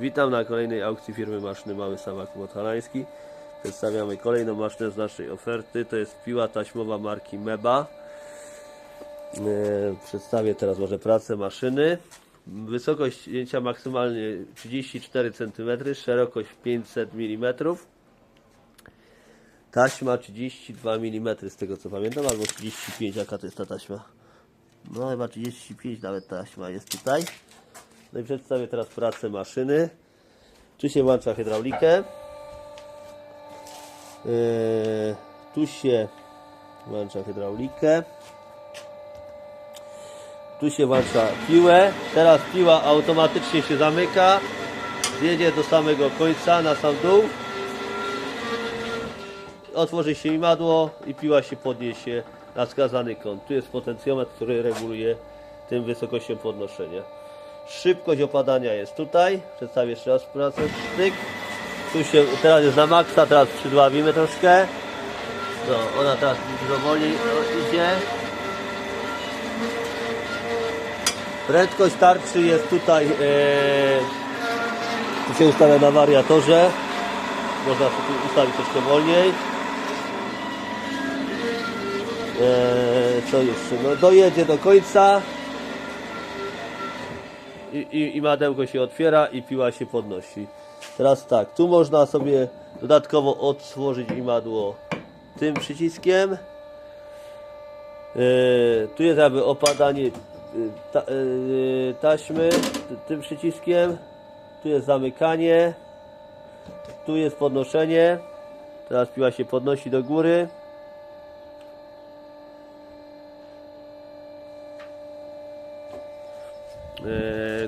Witam na kolejnej aukcji firmy maszyny Mały Samak Mothalański. Przedstawiamy kolejną maszynę z naszej oferty. To jest piła taśmowa marki Meba. E, Przedstawię teraz może pracę maszyny. Wysokość cięcia maksymalnie 34 cm, szerokość 500 mm. Taśma 32 mm z tego co pamiętam, albo 35, jaka to jest ta taśma? No chyba 35 nawet taśma jest tutaj. No i przedstawię teraz pracę maszyny. Tu się włącza hydraulikę. Yy, tu się włącza hydraulikę. Tu się włącza piłę. Teraz piła automatycznie się zamyka. Zjedzie do samego końca na sam dół. Otworzy się imadło i piła się podniesie na wskazany kąt. Tu jest potencjometr, który reguluje tym wysokością podnoszenia. Szybkość opadania jest tutaj. Przedstawię jeszcze raz pracę. Styk. Tu się, teraz jest na maksa, teraz przydławimy troszkę. No, ona teraz dużo wolniej idzie. Prędkość tarczy jest tutaj, e, tu się ustawia na wariatorze. Można ustawić troszkę wolniej. E, co jeszcze? No, dojedzie do końca i, i, madełko się otwiera i piła się podnosi. Teraz tak, tu można sobie dodatkowo otworzyć imadło tym przyciskiem. E, tu jest jakby opadanie e, ta, e, taśmy tym przyciskiem. Tu jest zamykanie. Tu jest podnoszenie. Teraz piła się podnosi do góry.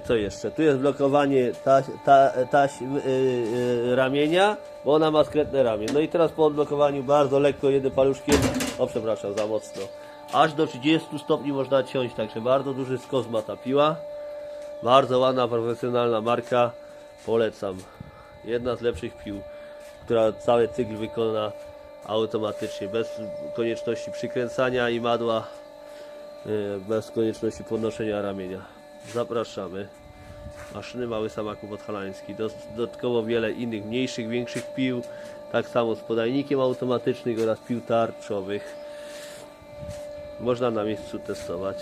Co jeszcze? Tu jest blokowanie taś, ta, taśm y, y, ramienia, bo ona ma skrętne ramię. No i teraz po odblokowaniu bardzo lekko jednym paluszkiem, o przepraszam, za mocno. Aż do 30 stopni można ciąć, także bardzo duży skos ma ta piła. Bardzo ładna, profesjonalna marka, polecam. Jedna z lepszych pił, która cały cykl wykona automatycznie, bez konieczności przykręcania i madła, y, bez konieczności podnoszenia ramienia. Zapraszamy. Maszyny Mały Samaku Podhalański. Dodatkowo wiele innych mniejszych, większych pił. Tak samo z podajnikiem automatycznym oraz pił tarczowych. Można na miejscu testować.